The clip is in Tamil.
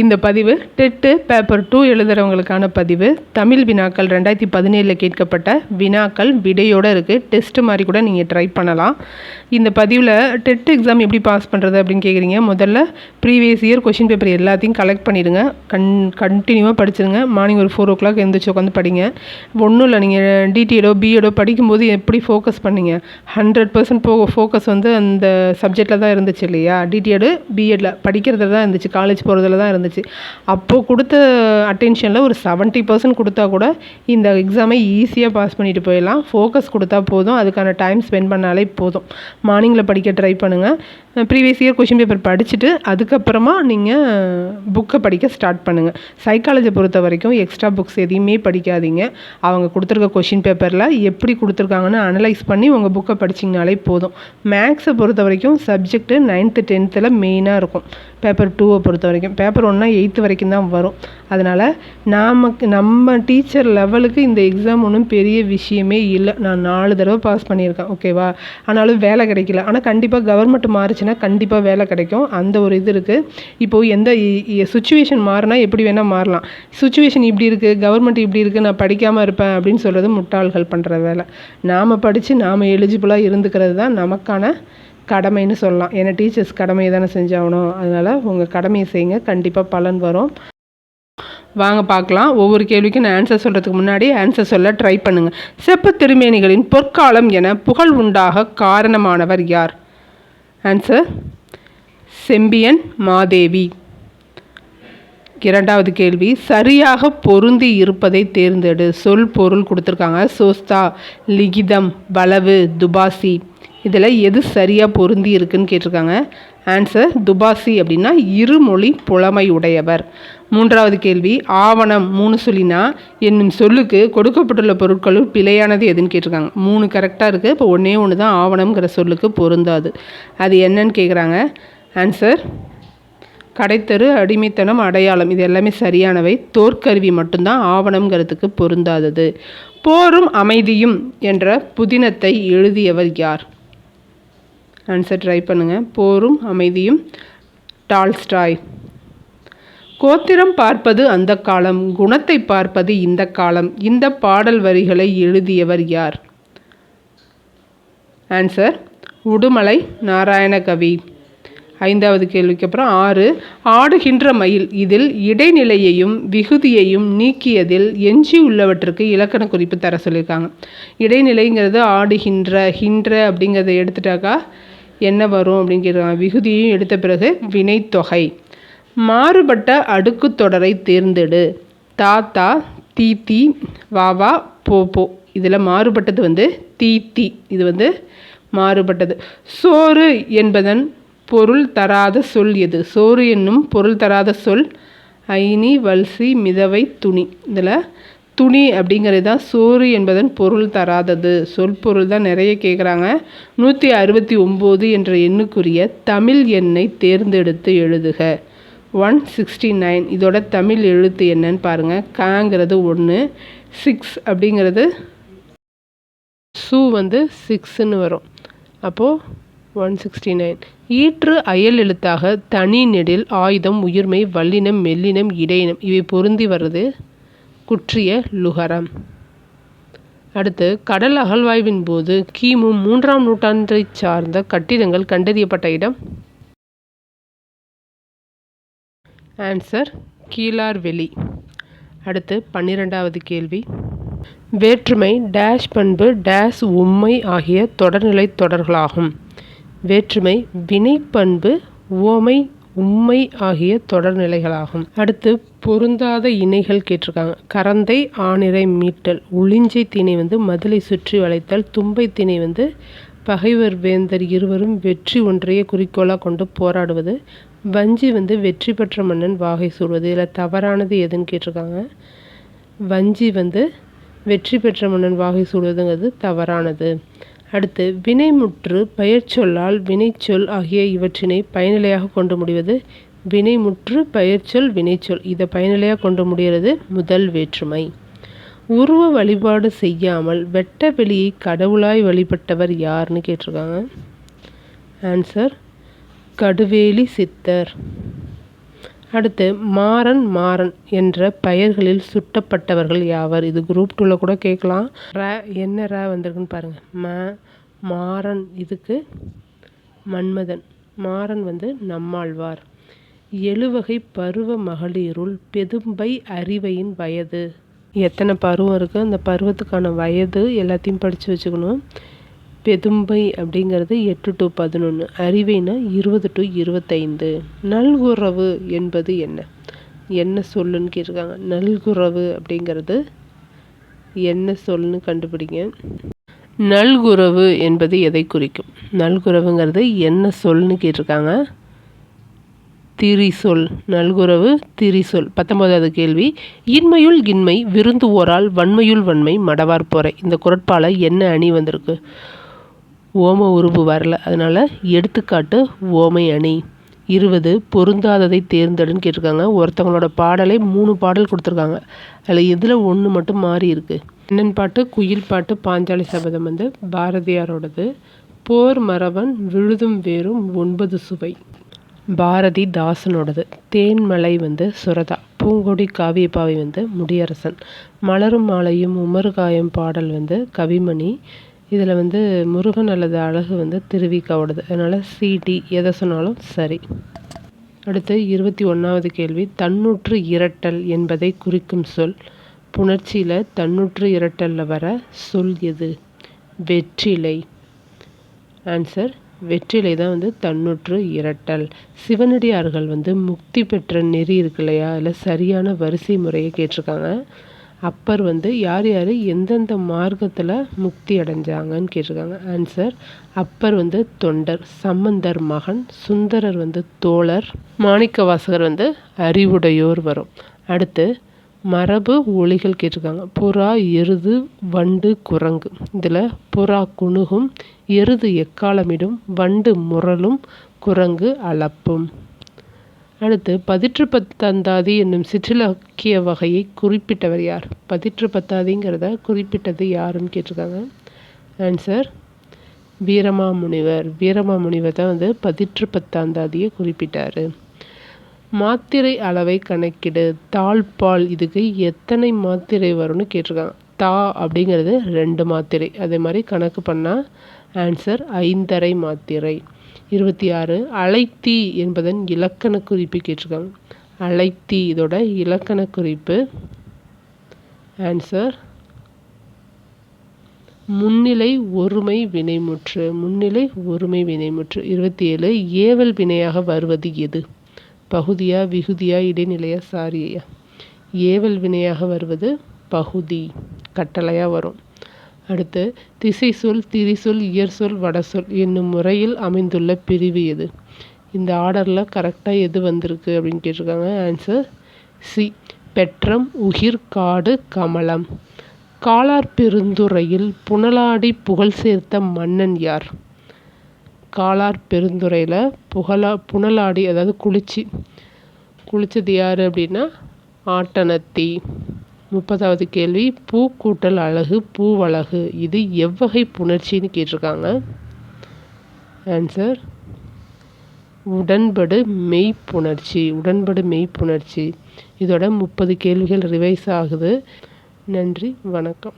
இந்த பதிவு டெட்டு பேப்பர் டூ எழுதுகிறவங்களுக்கான பதிவு. தமிழ் வினாக்கள் ரெண்டாயிரத்தி பதினேழில் கேட்கப்பட்ட வினாக்கள் விடையோடு இருக்குது டெஸ்ட் மாதிரி கூட நீங்கள் ட்ரை பண்ணலாம். இந்த பதிவில் டெட் எக்ஸாம் எப்படி பாஸ் பண்ணுறது அப்படின்னு கேட்குறீங்க முதல்ல ப்ரீவியஸ் இயர் கொஷின் பேப்பர் எல்லாத்தையும் கலெக்ட் பண்ணிடுங்க. கன் கண்டினியூவாக படிச்சிருங்க. மார்னிங் ஒரு ஃபோர் ஓ கிளாக் எழுந்திரிச்சு உட்காந்து படிங்க. ஒன்றும் இல்லை நீங்கள் டிடிஎடோ பிஎடோ படிக்கும்போது எப்படி ஃபோக்கஸ் பண்ணீங்க? ஹண்ட்ரட் பர்சன்ட் போ ஃபோக்கஸ் வந்து அந்த சப்ஜெக்டில் தான் இருந்துச்சு இல்லையா? டிடிஎடு பிஎட்டில் படிக்கிறதுல தான் இருந்துச்சு. காலேஜ் போகிறதுல தான் இருந்துச்சு. அப்போது கொடுத்த அட்டென்ஷனில் ஒரு செவன்ட்டி பர்சன்ட் கொடுத்தா கூட இந்த எக்ஸாமை ஈஸியாக பாஸ் பண்ணிட்டு போயிடலாம். ஃபோக்கஸ் கொடுத்தா போதும். அதுக்கான டைம் ஸ்பெண்ட் பண்ணாலே போதும். மார்னிங்கில் படிக்க ட்ரை பண்ணுங்கள் ப்ரீவியஸ் இயர் கொஷின் பேப்பர் படிச்சுட்டு அதுக்கப்புறமா நீங்கள் புக்கை படிக்க ஸ்டார்ட் பண்ணுங்கள் சைக்காலஜி பொறுத்த வரைக்கும் எக்ஸ்ட்ரா புக்ஸ் எதையுமே படிக்காதீங்க. அவங்க கொடுத்துருக்க கொஷின் பேப்பரில் எப்படி கொடுத்துருக்காங்கன்னு அனலைஸ் பண்ணி உங்கள் புக்கை படிச்சிங்கனாலே போதும். மேக்ஸை பொறுத்த வரைக்கும் சப்ஜெக்ட்டு நைன்த்து டென்த்தில் மெயினாக இருக்கும். பேப்பர் டூவை பொறுத்த வரைக்கும். பேப்பர் ஒன்றா எயித்து வரைக்கும் தான் வரும். அதனால் நமக்கு நம்ம டீச்சர் லெவலுக்கு இந்த எக்ஸாம் ஒன்றும் பெரிய விஷயமே இல்லை. நான் நாலு தடவை பாஸ் பண்ணியிருக்கேன். ஓகேவா ஆனாலும் வேலை கிடைக்கல. ஆனால் கண்டிப்பாக கவர்மெண்ட் மாறுச்சுன்னா கண்டிப்பாக வேலை கிடைக்கும். அந்த ஒரு இது இருக்குது இப்போது எந்த சுச்சுவேஷன் மாறினா எப்படி வேணால் மாறலாம். சுச்சுவேஷன் இப்படி இருக்குது கவர்மெண்ட் இப்படி இருக்குது நான் படிக்காமல் இருப்பேன் அப்படின்னு சொல்கிறது முட்டாள்கள் பண்ணுற வேலை. நாம் படித்து நாம் எலிஜிபிளாக இருந்துக்கிறது தான் நமக்கான கடமைன்னு சொல்லலாம். ஏன்னா டீச்சர்ஸ் கடமையை தானே செஞ்சாகணும். அதனால் உங்கள் கடமையை செய்யுங்க. கண்டிப்பாக பலன் வரும். வாங்க பார்க்கலாம். ஒவ்வொரு கேள்விக்கும் நான் ஆன்சர் சொல்கிறதுக்கு முன்னாடி ஆன்சர் சொல்ல ட்ரை பண்ணுங்கள் செப்பு திருமேனிகளின் பொற்காலம் என புகழ் உண்டாக காரணமானவர் யார்? ஆன்சர் செம்பியன் மாதேவி. இரண்டாவது கேள்வி சரியாக பொருந்தி இருப்பதை தேர்ந்தெடு. சொல் பொருள் கொடுத்துருக்காங்க. சோஸ்தா லிகிதம் வளவு துபாசி. இதில் எது சரியாக பொருந்தி இருக்குன்னு கேட்டிருக்காங்க. ஆன்சர் துபாசி அப்படின்னா இருமொழி புலமை உடையவர். மூன்றாவது கேள்வி ஆவணம் மூணு சொல்லினா என்னும் சொல்லுக்கு கொடுக்கப்பட்டுள்ள பொருட்களும் பிழையானது எதுன்னு கேட்டிருக்காங்க. மூணு கரெக்டாக இருக்குது இப்போ ஒன்றே ஒன்று தான் ஆவணம்ங்கிற சொல்லுக்கு பொருந்தாது. அது என்னன்னு கேட்குறாங்க ஆன்சர் கடைத்தரு அடிமைத்தனம் அடையாளம் இது எல்லாமே சரியானவை. தோற்கருவி மட்டும்தான் ஆவணம்ங்கிறதுக்கு பொருந்தாதது. போரும் அமைதியும் என்ற புதினத்தை எழுதியவர் யார்? ஆன்சர் ட்ரை பண்ணுங்கள் போரும் அமைதியும் டால்ஸ்டாய். கோத்திரம் பார்ப்பது அந்த காலம் குணத்தை பார்ப்பது இந்த காலம். இந்த பாடல் வரிகளை எழுதியவர் யார்? ஆன்சர் உடுமலை நாராயணகவி. ஐந்தாவது கேள்விக்கு அப்புறம் ஆறு. ஆடுகின்ற மயில் இதில் இடைநிலையையும் விகுதியையும் நீக்கியதில் எஞ்சி உள்ளவற்றுக்கு இலக்கண குறிப்பு தர சொல்லியிருக்காங்க. இடைநிலைங்கிறது ஆடுகின்ற ஹின்ற அப்படிங்கிறத எடுத்துட்டாக்கா என்ன வரும் அப்படிங்கிறாங்க விகுதியையும் எடுத்த பிறகு வினைத்தொகை. மாறுபட்ட அடுக்கு தொடரை தேர்ந்தெடு. தாத்தா தீத்தி வாவா போ போ இதில் மாறுபட்டது வந்து தீத்தி. இது வந்து மாறுபட்டது. சோறு என்பதன் பொருள் தராத சொல் எது? சோறு என்னும் பொருள் தராத சொல் ஐனி வல்சி மிதவை துணி. இதில் துணி அப்படிங்கிறது தான் சோறு என்பதன் பொருள் தராதது. சொல் பொருள் தான் நிறைய கேட்குறாங்க நூற்றி அறுபத்தி ஒம்பது என்ற எண்ணுக்குரிய தமிழ் எண்ணை தேர்ந்தெடுத்து எழுதுக. ஒன் சிக்ஸ்டி நைன் இதோட தமிழ் எழுத்து என்னன்னு பாருங்கள் காங்கிறது ஒன்று சிக்ஸ் அப்படிங்கிறது சூ வந்து சிக்ஸுன்னு வரும். அப்போது ஒன் சிக்ஸ்டி நைன் ஈற்று அயல் எழுத்தாக தனி நெடில் ஆயுதம் உயிர்மை வல்லினம் மெல்லினம் இடையினம். இவை பொருந்தி வர்றது குற்றிய லுகரம். அடுத்து கடல் அகழ்வாய்வின் போது கிமு மூன்றாம் நூற்றாண்டை சார்ந்த கட்டிடங்கள் கண்டறியப்பட்ட இடம் ஆன்சர் கீழார்வெளி அடுத்து பன்னிரெண்டாவது கேள்வி. வேற்றுமை டேஷ் பண்பு டேஷ் உண்மை ஆகிய தொடர்நிலை தொடர்களாகும். வேற்றுமை வினைப்பண்பு உவமை உண்மை ஆகிய தொடர்நிலைகளாகும். அடுத்து பொருந்தாத இணைகள் கேட்டிருக்காங்க. கரந்தை ஆணிரை மீட்டல். உளிஞ்சை திணை வந்து மதிலை சுற்றி வளைத்தல். தும்பை திணை வந்து பகைவர் வேந்தர் இருவரும் வெற்றி ஒன்றையே குறிக்கோளாக கொண்டு போராடுவது. வஞ்சி வந்து வெற்றி பெற்ற மன்னன் வாகை சூடுவது. இதில் தவறானது எதுன்னு கேட்டிருக்காங்க. வஞ்சி வந்து வெற்றி பெற்ற மன்னன் வாகை சூடுவதுங்கிறது தவறானது. அடுத்து வினைமுற்று பெயர்ச்சொல்லால் வினைச்சொல் ஆகிய இவற்றினை பயனிலையாக கொண்டு முடிவது வினைமுற்று பெயர்ச்சொல் வினைச்சொல். இதை பயனிலையாக கொண்டு முடிகிறது முதல் வேற்றுமை. உருவ வழிபாடு செய்யாமல் வெட்ட வெளியை கடவுளாய் வழிபட்டவர் யாருன்னு கேட்டிருக்காங்க. ஆன்சர் கடுவேலி சித்தர். அடுத்து மாறன் மாறன் என்ற பெயர்களில் சுட்டப்பட்டவர்கள் யாவர்? இது குரூப் டூவில் கூட கேட்கலாம். ர என்ன ர வந்திருக்குன்னு பாருங்கள் ம மாறன் இதுக்கு மன்மதன். மாறன் வந்து நம்மாழ்வார். எழுவகை பருவ மகளிருள் பெதும்பை அறிவையின் வயது. எத்தனை பருவம் இருக்குது அந்த பருவத்துக்கான வயது எல்லாத்தையும் படித்து வச்சுக்கணும். பெதும்பை அப்படிங்கிறது எட்டு டு பதினொன்று அறிவைனா இருபது டு இருபத்தைந்து. நல்குறவு என்பது என்ன? என்ன சொல்லுன்னு கேட்டிருக்காங்க. நல்குறவு அப்படிங்கிறது என்ன சொல்லுன்னு கண்டுபிடிங்க. நல்குறவு என்பது எதை குறிக்கும்? நல்குறவுங்கிறது என்ன சொல்லுன்னு கேட்டிருக்காங்க. திரிசொல். நல்குறவு திரிசொல். பத்தொன்பதாவது கேள்வி. இன்மையுள் இன்மை விருந்துவோரால் வன்மையுள் வன்மை மடவார் போரை. இந்த குரட்பால என்ன அணி வந்திருக்கு? ஓம உருவு வரல. அதனால் எடுத்துக்காட்டு ஓமை அணி. இருபது பொருந்தாததை தேர்ந்தெடுன்னு கேட்டிருக்காங்க. ஒருத்தவங்களோட பாடலை மூணு பாடல் கொடுத்துருக்காங்க. அதில் எதில் ஒன்று மட்டும் மாறி இருக்குது என்னன் பாட்டு குயில் பாட்டு பாஞ்சாலி சபதம் வந்து பாரதியாரோடது. போர் மரவன் விழுதும் வேறும் ஒன்பது சுவை. பாரதி தாசனோடது தேன்மலை வந்து சுரதா. பூங்கொடி காவியப்பாவை வந்து முடியரசன். மலரும் மாலையும் உமருகாயம் பாடல் வந்து கவிமணி. இதில் வந்து முருகன் அல்லது அழகு வந்து திருவிக்காவோடது அதனால் சிடி எதை சொன்னாலும் சரி. அடுத்து இருபத்தி ஒன்றாவது கேள்வி. தன்னூற்று இரட்டல் என்பதை குறிக்கும் சொல். புணர்ச்சியில் தன்னூற்று இரட்டலில் வர சொல் எது? வெற்றிலை. ஆன்சர் வெற்றிலை தான் வந்து தன்னூற்று இரட்டல். சிவனடியார்கள் வந்து முக்தி பெற்ற நெறி இருக்கு இல்லையா அதில் சரியான வரிசை முறையை கேட்டிருக்காங்க. அப்பர் வந்து யார் யார் எந்தெந்த மார்க்கத்தில் முக்தி அடைஞ்சாங்கன்னு கேட்டிருக்காங்க. ஆன்சர் அப்பர் வந்து தொண்டர் சம்பந்தர் மகன் சுந்தரர் வந்து தோழர் மாணிக்கவாசகர் வந்து அறிவுடையோர் வரும். அடுத்து மரபு ஒளிகள் கேட்டிருக்காங்க. புறா எருது வண்டு குரங்கு. இதில் புறா குணுகும் எருது எக்காலமிடும் வண்டு முரலும் குரங்கு அளப்பும். அடுத்து பதிற்று பத்தந்தாதி என்னும் சிற்றிலக்கிய வகையை குறிப்பிட்டவர் யார்? பதிற்று பத்தாதிங்கிறத குறிப்பிட்டது யாருன்னு கேட்டிருக்காங்க. ஆன்சர் வீரமாமுனிவர். வீரமாமுனிவர் தான் வந்து பதிற்று பத்தாந்தாதியை குறிப்பிட்டார். மாத்திரை அளவை கணக்கிடு. தாழ்பால் இதுக்கு எத்தனை மாத்திரை வரும்னு கேட்டிருக்காங்க. தா அப்படிங்கிறது ரெண்டு மாத்திரை. அதே மாதிரி கணக்கு பண்ணால் ஆன்சர் ஐந்தரை மாத்திரை. இருபத்தி ஆறு அலைத்தி என்பதன் இலக்கண குறிப்பு கேட்டிருக்காங்க. அலைத்தி இதோட இலக்கண குறிப்பு ஆன்சர் முன்னிலை ஒருமை வினைமுற்று முன்னிலை ஒருமை வினைமுற்று. இருபத்தி ஏழு ஏவல் வினையாக வருவது எது? பகுதியா விகுதியா இடைநிலையா சாரியா ஏவல் வினையாக வருவது பகுதி கட்டளையாக வரும். அடுத்து திசை சொல் திரிசொல் இயற்சொல் வடசொல் என்னும் முறையில் அமைந்துள்ள பிரிவு எது? இந்த ஆர்டரில் கரெக்டாக எது வந்திருக்கு அப்படின்னு கேட்டிருக்காங்க. ஆன்சர் சி பெற்றம் உகிர் காடு கமலம். காலார் பெருந்துறையில் புனலாடி புகழ் சேர்த்த மன்னன் யார்? காலார் பெருந்துறையில் புகழா புனலாடி அதாவது குளிச்சு. குளித்தது யார் அப்படின்னா? ஆட்டனத்தி. முப்பதாவது கேள்வி பூ கூட்டல் அழகு பூவழகு இது எவ்வகை புணர்ச்சின்னு கேட்டிருக்காங்க. ஆன்சர் உடன்படு மெய்ப்புணர்ச்சி உடன்படு மெய்ப்புணர்ச்சி. இதோட முப்பது கேள்விகள் ரிவைஸ் ஆகுது. நன்றி வணக்கம்.